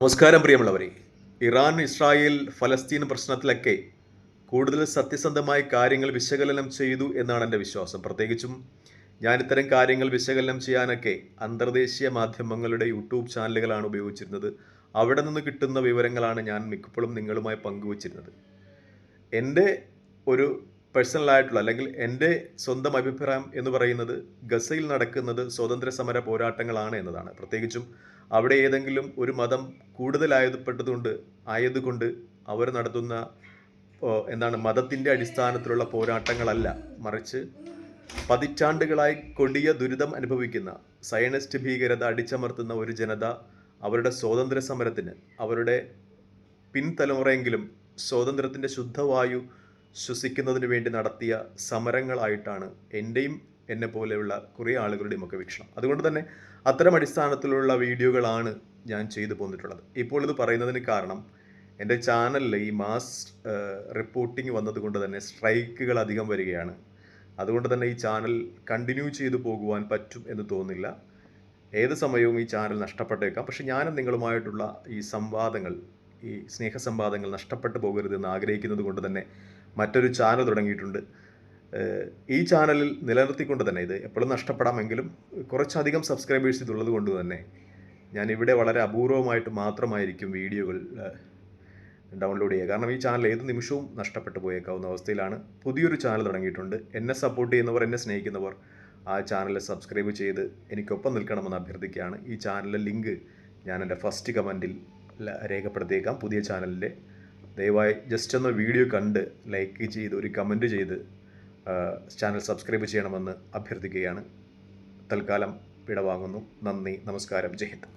നമസ്കാരം പ്രിയമുള്ളവരെ. Iran Israel ഫലസ്തീൻ പ്രശ്നത്തിലൊക്കെ കൂടുതൽ സത്യസന്ധമായി കാര്യങ്ങൾ വിശകലനം ചെയ്തു എന്നാണ് എന്റെ വിശ്വാസം. പ്രത്യേകിച്ചും ഞാൻ ഇത്തരം കാര്യങ്ങൾ വിശകലനം ചെയ്യാനൊക്കെ അന്തർദേശീയ മാധ്യമങ്ങളുടെ യൂട്യൂബ് ചാനലുകളാണ് ഉപയോഗിച്ചിരുന്നത്. അവിടെ നിന്ന് കിട്ടുന്ന വിവരങ്ങളാണ് ഞാൻ മിക്കപ്പോഴും നിങ്ങളുമായി പങ്കുവച്ചിരുന്നത്. എന്റെ ഒരു പേഴ്സണലായിട്ടുള്ള അല്ലെങ്കിൽ എന്റെ സ്വന്തം അഭിപ്രായം എന്ന് പറയുന്നത് ഗസയിൽ നടക്കുന്നത് സ്വാതന്ത്ര്യ സമര പോരാട്ടങ്ങളാണ് എന്നതാണ്. പ്രത്യേകിച്ചും അവിടെ ഏതെങ്കിലും ഒരു മതം കൂടുതലായതുപ്പെട്ടതുകൊണ്ട് ആയതുകൊണ്ട് അവർ നടത്തുന്ന എന്താണ് മതത്തിന്റെ അടിസ്ഥാനത്തിലുള്ള പോരാട്ടങ്ങളല്ല. മറിച്ച് പതിറ്റാണ്ടുകളായി കൊടിയ ദുരിതം അനുഭവിക്കുന്ന സയനിസ്റ്റ് ഭീകരത അടിച്ചമർത്തുന്ന ഒരു ജനത അവരുടെ സ്വാതന്ത്ര്യ സമരത്തിന് അവരുടെ പിൻതലമുറയെങ്കിലും സ്വാതന്ത്ര്യത്തിന്റെ ശുദ്ധവായു ശ്വസിക്കുന്നതിന് വേണ്ടി നടത്തിയ സമരങ്ങളായിട്ടാണ് എന്റെയും എന്നെ പോലെയുള്ള കുറേ ആളുകളുടെയും ഒക്കെ വീക്ഷണം. അതുകൊണ്ട് തന്നെ അത്തരം അടിസ്ഥാനത്തിലുള്ള വീഡിയോകളാണ് ഞാൻ ചെയ്തു പോന്നിട്ടുള്ളത്. ഇപ്പോൾ ഇത് പറയുന്നതിന് കാരണം എന്റെ ചാനലിൽ ഈ മാസ് റിപ്പോർട്ടിംഗ് വന്നതുകൊണ്ട് തന്നെ സ്ട്രൈക്കുകൾ അധികം വരികയാണ്. അതുകൊണ്ട് തന്നെ ഈ ചാനൽ കണ്ടിന്യൂ ചെയ്തു പോകുവാൻ പറ്റും എന്ന് തോന്നില്ല. ഏത് സമയവും ഈ ചാനൽ നഷ്ടപ്പെട്ടേക്കാം. പക്ഷെ ഞാനും നിങ്ങളുമായിട്ടുള്ള ഈ സംവാദങ്ങൾ ഈ സ്നേഹ സംവാദങ്ങൾ നഷ്ടപ്പെട്ടു പോകരുതെന്ന് ആഗ്രഹിക്കുന്നത് കൊണ്ട് തന്നെ മറ്റൊരു ചാനൽ തുടങ്ങിയിട്ടുണ്ട്. ഈ ചാനലിൽ നിലനിർത്തിക്കൊണ്ട് തന്നെ ഇത് എപ്പോഴും നഷ്ടപ്പെടാമെങ്കിലും കുറച്ചധികം സബ്സ്ക്രൈബേഴ്സ് ഇതുള്ളത് കൊണ്ട് തന്നെ ഞാൻ ഇവിടെ വളരെ അപൂർവമായിട്ട് മാത്രമായിരിക്കും വീഡിയോകൾ ഡൗൺലോഡ് ചെയ്യുക. കാരണം ഈ ചാനൽ ഏത് നിമിഷവും നഷ്ടപ്പെട്ടു പോയേക്കാവുന്ന അവസ്ഥയിലാണ്. പുതിയൊരു ചാനൽ തുടങ്ങിയിട്ടുണ്ട്. എന്നെ സപ്പോർട്ട് ചെയ്യുന്നവർ എന്നെ സ്നേഹിക്കുന്നവർ ആ ചാനൽ സബ്സ്ക്രൈബ് ചെയ്ത് എനിക്കൊപ്പം നിൽക്കണമെന്ന് അഭ്യർത്ഥിക്കുകയാണ്. ഈ ചാനലിലെ ലിങ്ക് ഞാൻ എന്റെ ഫസ്റ്റ് കമന്റിൽ രേഖപ്പെടുത്തിയേക്കാം. പുതിയ ചാനലിന്റെ ദയവായി ജസ്റ്റ് ഒന്ന് വീഡിയോ കണ്ട് ലൈക്ക് ചെയ്ത് ഒരു കമന്റ് ചെയ്ത് ചാനൽ സബ്സ്ക്രൈബ് ചെയ്യണമെന്ന് അഭ്യർത്ഥിക്കുകയാണ്. തൽക്കാലം വിടവാങ്ങുന്നു. നന്ദി നമസ്കാരം. ജയ് ഹിന്ദ്.